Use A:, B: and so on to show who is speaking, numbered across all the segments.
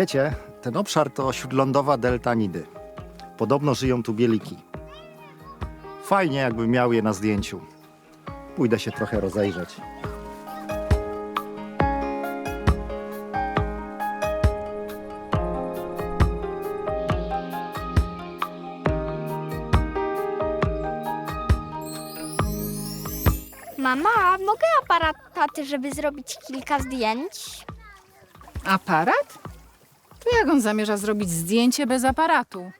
A: Wiecie, ten obszar to śródlądowa delta Nidy. Podobno żyją tu bieliki. Fajnie, jakby miał je na zdjęciu. Pójdę się trochę rozejrzeć.
B: Mama, mogę aparat taty, żeby zrobić kilka zdjęć?
C: Aparat? To jak on zamierza zrobić zdjęcie bez aparatu?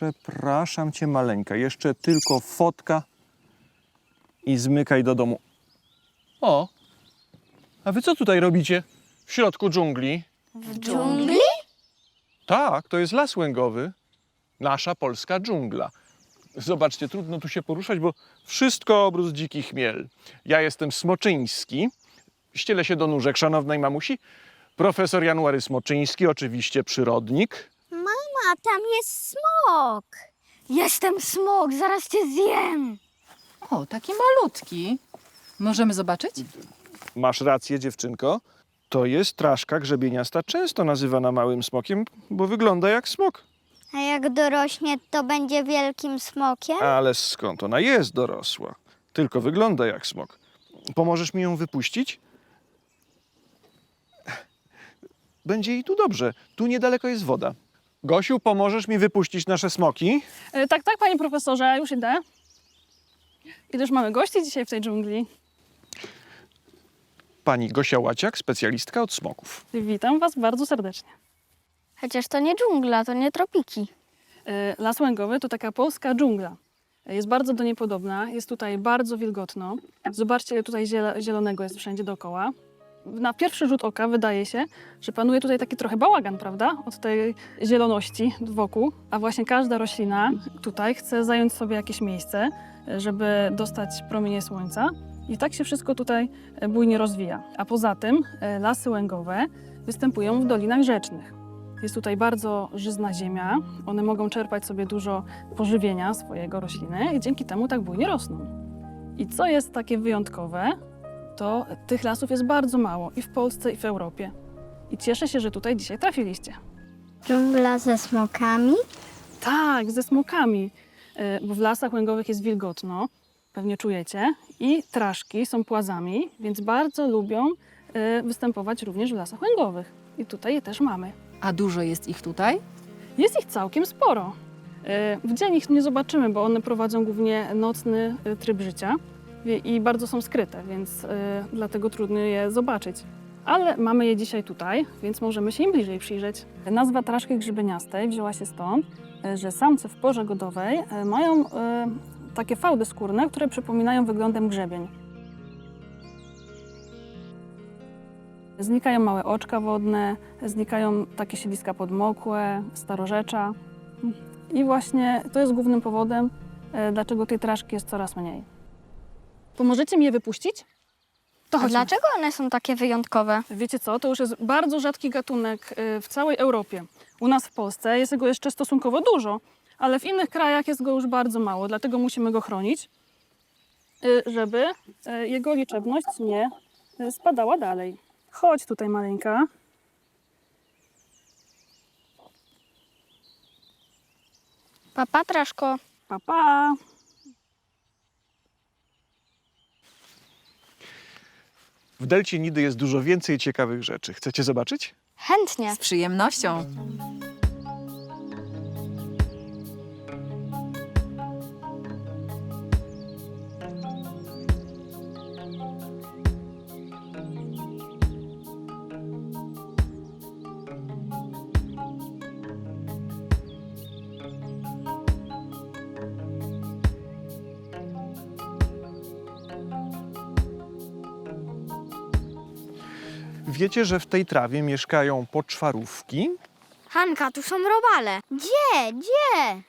D: Przepraszam cię, maleńka. Jeszcze tylko fotka i zmykaj do domu. O, a wy co tutaj robicie? W środku dżungli?
B: W dżungli?
D: Tak, to jest las łęgowy. Nasza polska dżungla. Zobaczcie, trudno tu się poruszać, bo wszystko obróz dziki chmiel. Ja jestem Smoczyński. Ścielę się do nóżek szanownej mamusi. Profesor January Smoczyński, oczywiście przyrodnik.
B: Mama, tam jest smok. Jestem smok, zaraz cię zjem.
C: O, taki malutki. Możemy zobaczyć?
D: Masz rację, dziewczynko. To jest traszka grzebieniasta, często nazywana małym smokiem, bo wygląda jak smok.
B: A jak dorośnie, to będzie wielkim smokiem?
D: Ale skąd ona jest dorosła? Tylko wygląda jak smok. Pomożesz mi ją wypuścić? Będzie jej tu dobrze. Tu niedaleko jest woda. Gosiu, pomożesz mi wypuścić nasze smoki?
E: E, Tak, tak, panie profesorze, już idę. Ileż mamy gości dzisiaj w tej dżungli?
D: Pani Gosia Łaciak, specjalistka od smoków.
E: Witam was bardzo serdecznie.
B: Chociaż to nie dżungla, to nie tropiki.
E: E, Las Łęgowy to taka polska dżungla. E, Jest bardzo do niej podobna, jest tutaj bardzo wilgotno. Zobaczcie, ile tutaj ziele- zielonego jest wszędzie dookoła. Na pierwszy rzut oka wydaje się, że panuje tutaj taki trochę bałagan, prawda? Od tej zieloności wokół. A właśnie każda roślina tutaj chce zająć sobie jakieś miejsce, żeby dostać promienie słońca. I tak się wszystko tutaj e, bujnie rozwija. A poza tym e, lasy łęgowe występują w dolinach rzecznych. Jest tutaj bardzo żyzna ziemia. One mogą czerpać sobie dużo pożywienia swojego rośliny i dzięki temu tak bujnie rosną. I co jest takie wyjątkowe, to tych lasów jest bardzo mało i w Polsce, i w Europie. I cieszę się, że tutaj dzisiaj trafiliście.
B: Dżungla ze smokami?
E: Tak, ze smokami, y, bo w lasach łęgowych jest wilgotno, pewnie czujecie, i traszki są płazami, więc bardzo lubią y, występować również w lasach łęgowych. I tutaj je też mamy.
C: A dużo jest ich tutaj?
E: Jest ich całkiem sporo. E, W dzień ich nie zobaczymy, bo one prowadzą głównie nocny e, tryb życia i- bardzo są skryte, więc e, dlatego trudno je zobaczyć. Ale mamy je dzisiaj tutaj, więc możemy się im bliżej przyjrzeć. Nazwa traszki grzybieniastej wzięła się stąd, e, że samce w porze godowej e, mają e, takie fałdy skórne, które przypominają wyglądem grzebień. Znikają małe oczka wodne, znikają takie siedliska podmokłe, starorzecza. I właśnie to jest głównym powodem, e, dlaczego tej traszki jest coraz mniej. Pomożecie mi je wypuścić? To
B: A
E: chodźmy.
B: dlaczego one są takie wyjątkowe?
E: Wiecie co, to już jest bardzo rzadki gatunek y, w całej Europie. U nas w Polsce jest go jeszcze stosunkowo dużo, ale w innych krajach jest go już bardzo mało, dlatego musimy go chronić, y, żeby y, jego liczebność nie y, spadała dalej. Chodź tutaj, maleńka.
B: Papa, traszko.
E: Pa, pa.
D: W delcie Nidy jest dużo więcej ciekawych rzeczy. Chcecie zobaczyć?
B: Chętnie.
C: Z przyjemnością.
D: Wiecie, że w tej trawie mieszkają poczwarówki?
B: Hanka, tu są robale. Gdzie? Gdzie?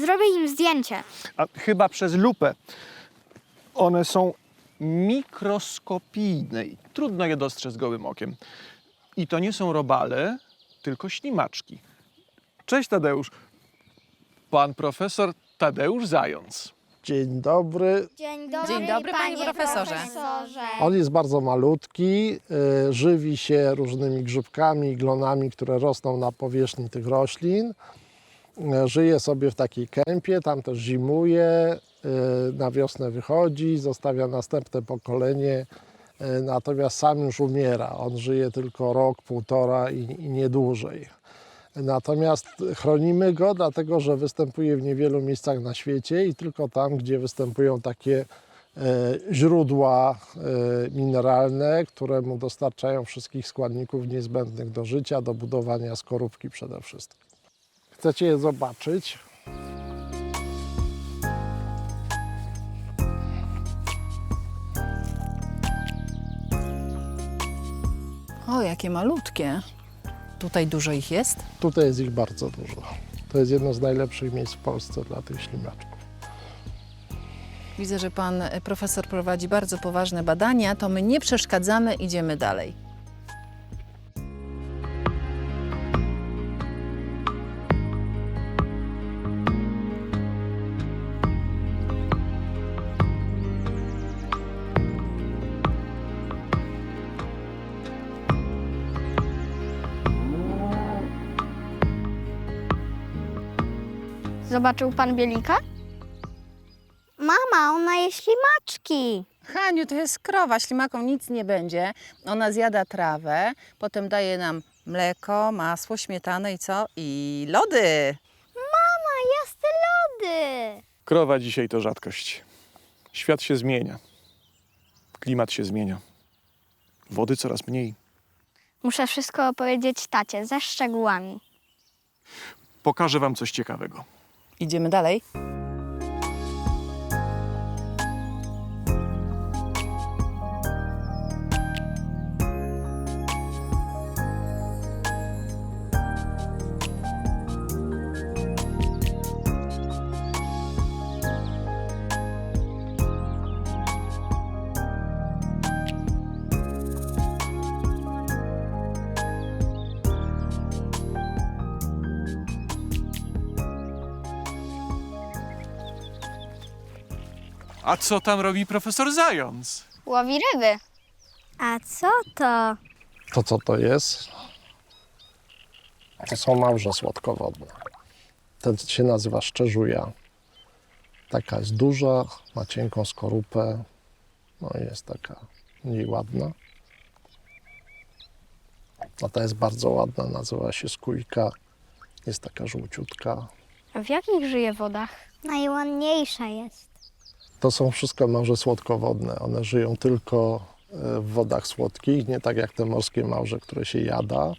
B: Zrobię im zdjęcie.
D: A chyba przez lupę. One są mikroskopijne i trudno je dostrzec gołym okiem. I to nie są robale, tylko ślimaczki. Cześć Tadeusz. Pan profesor Tadeusz Zając.
F: Dzień dobry.
B: Dzień dobry,
C: Dzień dobry, panie profesorze.
F: On jest bardzo malutki, y, żywi się różnymi grzybkami, glonami, które rosną na powierzchni tych roślin. Y, Żyje sobie w takiej kępie, tam też zimuje, y, na wiosnę wychodzi, zostawia następne pokolenie, y, natomiast sam już umiera. On żyje tylko rok, półtora i, i nie dłużej. Natomiast chronimy go, dlatego że występuje w niewielu miejscach na świecie i tylko tam, gdzie występują takie e, źródła e, mineralne, które mu dostarczają wszystkich składników niezbędnych do życia, do budowania skorupki przede wszystkim. Chcecie je zobaczyć?
C: O, jakie malutkie. Tutaj dużo ich jest?
F: Tutaj jest ich bardzo dużo. To jest jedno z najlepszych miejsc w Polsce dla tych ślimaczków.
C: Widzę, że pan profesor prowadzi bardzo poważne badania, to my nie przeszkadzamy, idziemy dalej.
B: Zobaczył pan Bielika? Mama, ona je ślimaczki.
G: Haniu, to jest krowa, ślimakom nic nie będzie. Ona zjada trawę, potem daje nam mleko, masło, śmietanę i co? I lody.
B: Mama, jasne lody.
D: Krowa dzisiaj to rzadkość. Świat się zmienia. Klimat się zmienia. Wody coraz mniej.
B: Muszę wszystko opowiedzieć tacie, ze szczegółami.
D: Pokażę wam coś ciekawego.
G: Idziemy dalej.
D: A co tam robi profesor Zając?
B: Łowi ryby. A co to?
F: To co to jest? To są małże słodkowodne. Ten się nazywa szczerzuja. Taka jest duża, ma cienką skorupę, no i jest taka mniej ładna. A ta jest bardzo ładna, nazywa się skójka. Jest taka żółciutka.
B: A w jakich żyje wodach? Najładniejsza jest.
F: To są wszystko małże słodkowodne. One żyją tylko e, w wodach słodkich, nie tak jak te morskie małże, które się jada.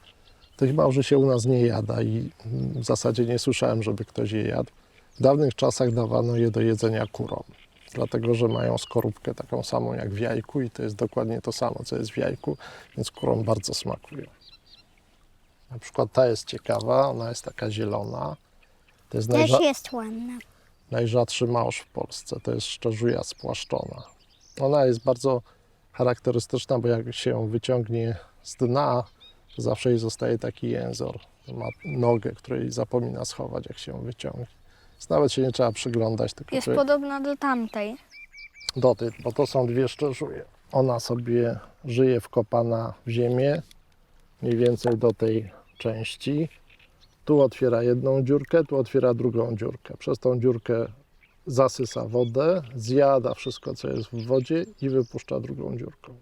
F: Tych małży się u nas nie jada i mm, w zasadzie nie słyszałem, żeby ktoś je jadł. W dawnych czasach dawano je do jedzenia kurom, dlatego że mają skorupkę taką samą jak w jajku i to jest dokładnie to samo, co jest w jajku, więc kurom bardzo smakują. Na przykład ta jest ciekawa, ona jest taka zielona. To jest najrza-
B: jest ładna.
F: Najrzadszy małż w Polsce. To jest szczerzuja spłaszczona. Ona jest bardzo charakterystyczna, bo jak się ją wyciągnie z dna, to zawsze jej zostaje taki jęzor. Ma nogę, której zapomina schować, jak się ją wyciągnie. Więc nawet się nie trzeba przyglądać, tylko
B: Jest
F: człowiek-
B: podobna do tamtej.
F: do tej, bo to są dwie szczerzuje. Ona sobie żyje wkopana w ziemię, mniej więcej do tej części. Tu otwiera jedną dziurkę, tu otwiera drugą dziurkę. Przez tą dziurkę zasysa wodę, zjada wszystko, co jest w wodzie i wypuszcza drugą dziurką.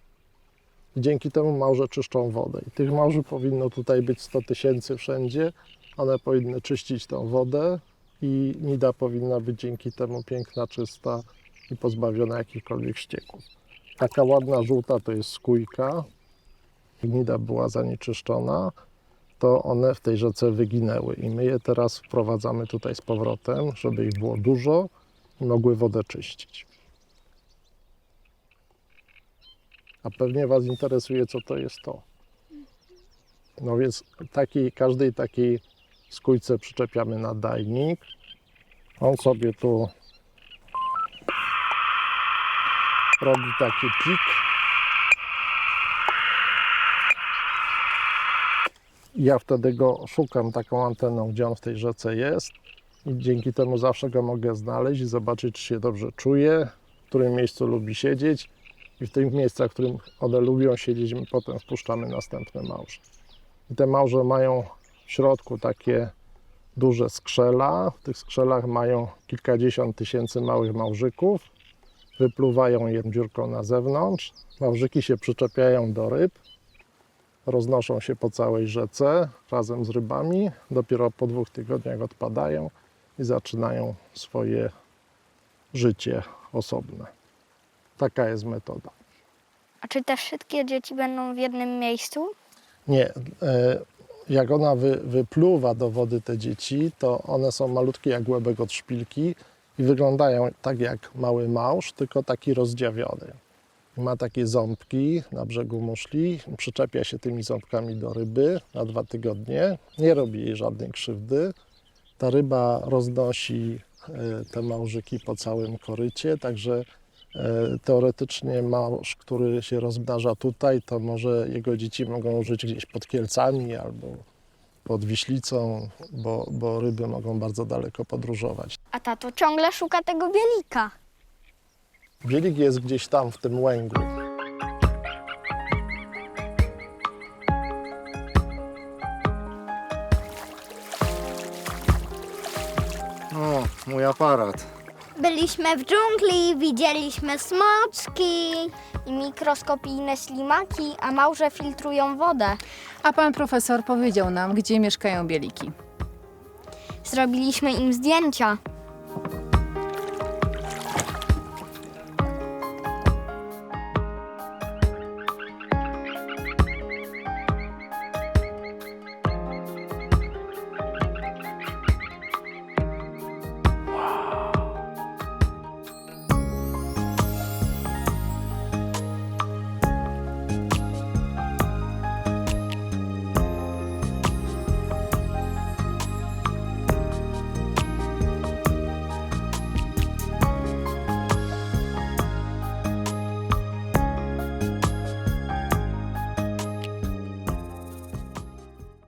F: I dzięki temu małże czyszczą wodę. I tych małży powinno tutaj być 100 tysięcy wszędzie. One powinny czyścić tą wodę i nida powinna być dzięki temu piękna, czysta i pozbawiona jakichkolwiek ścieków. Taka ładna żółta to jest skójka. Gnida była zanieczyszczona, to one w tej rzece wyginęły i my je teraz wprowadzamy tutaj z powrotem, żeby ich było dużo i mogły wodę czyścić. A pewnie Was interesuje, co to jest to. No więc takiej, każdej takiej skójce przyczepiamy nadajnik. On sobie tu robi taki pik. Ja wtedy go szukam taką anteną, gdzie on w tej rzece jest. I dzięki temu zawsze go mogę znaleźć i zobaczyć, czy się dobrze czuje, w którym miejscu lubi siedzieć. I w tych miejscach, w którym one lubią siedzieć, my potem wpuszczamy następne małże. I te małże mają w środku takie duże skrzela. W tych skrzelach mają kilkadziesiąt tysięcy małych małżyków. Wypluwają je dziurką na zewnątrz. Małżyki się przyczepiają do ryb, roznoszą się po całej rzece razem z rybami. Dopiero po dwóch tygodniach odpadają i zaczynają swoje życie osobne. Taka jest metoda.
B: A czy te wszystkie dzieci będą w jednym miejscu?
F: Nie, e, jak ona wy, wypluwa do wody te dzieci, to one są malutkie jak łebek od szpilki i wyglądają tak jak mały małż, tylko taki rozdziawiony. Ma takie ząbki na brzegu muszli, przyczepia się tymi ząbkami do ryby na dwa tygodnie, nie robi jej żadnej krzywdy. Ta ryba roznosi e, te małżyki po całym korycie, także e, teoretycznie małż, który się rozmnaża tutaj, to może jego dzieci mogą żyć gdzieś pod Kielcami albo pod Wiślicą, bo, bo ryby mogą bardzo daleko podróżować.
B: A tato ciągle szuka tego bielika.
F: Bielik jest gdzieś tam w tym łęgu.
A: O, mój aparat.
B: Byliśmy w dżungli, widzieliśmy smoczki i mikroskopijne ślimaki, a małże filtrują wodę.
C: A pan profesor powiedział nam, gdzie mieszkają bieliki.
B: Zrobiliśmy im zdjęcia.